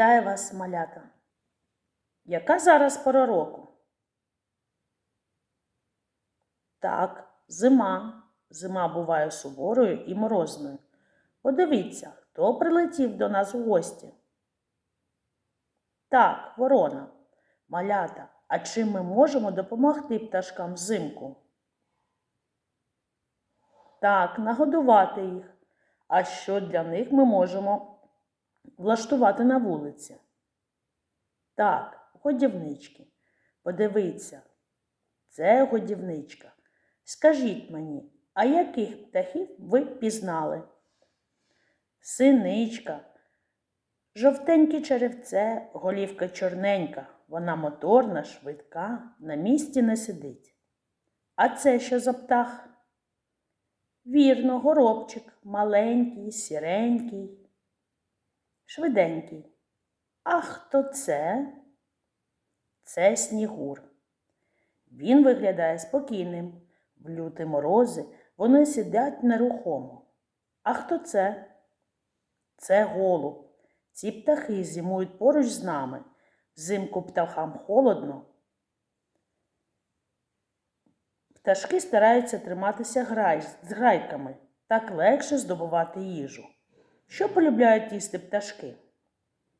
Вітаю вас, малята. Яка зараз пора року? Так, зима. Зима буває суворою і морозною. Подивіться, хто прилетів до нас в гості. Так, ворона. Малята, а чим ми можемо допомогти пташкам взимку? Так, нагодувати їх. А що для них ми можемо влаштувати на вулиці? Так, годівнички. Подивіться, це годівничка. Скажіть мені, а яких птахів ви пізнали? Синичка, жовтеньке черевце, голівка чорненька. Вона моторна, швидка, на місці не сидить. А це що за птах? Вірно, горобчик, маленький, сіренький, швиденький. А хто це? Це снігур. Він виглядає спокійним. В люті морози вони сидять нерухомо. А хто це? Це голуб. Ці птахи зимують поруч з нами. Взимку птахам холодно. Пташки стараються триматися з грайками, так легше здобувати їжу. Що полюбляють їсти пташки?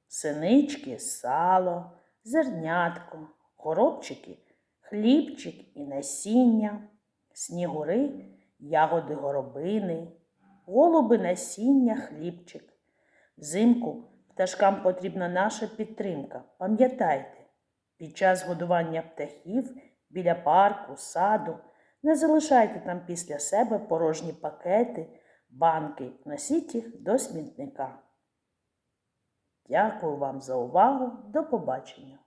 Синички, сало, зернятко, горобчики, хлібчик і насіння, снігури, ягоди горобини, голуби, насіння, хлібчик. Взимку пташкам потрібна наша підтримка. Пам'ятайте, під час годування птахів біля парку, саду не залишайте там після себе порожні пакети, банки, носіть їх до смітника. Дякую вам за увагу. До побачення!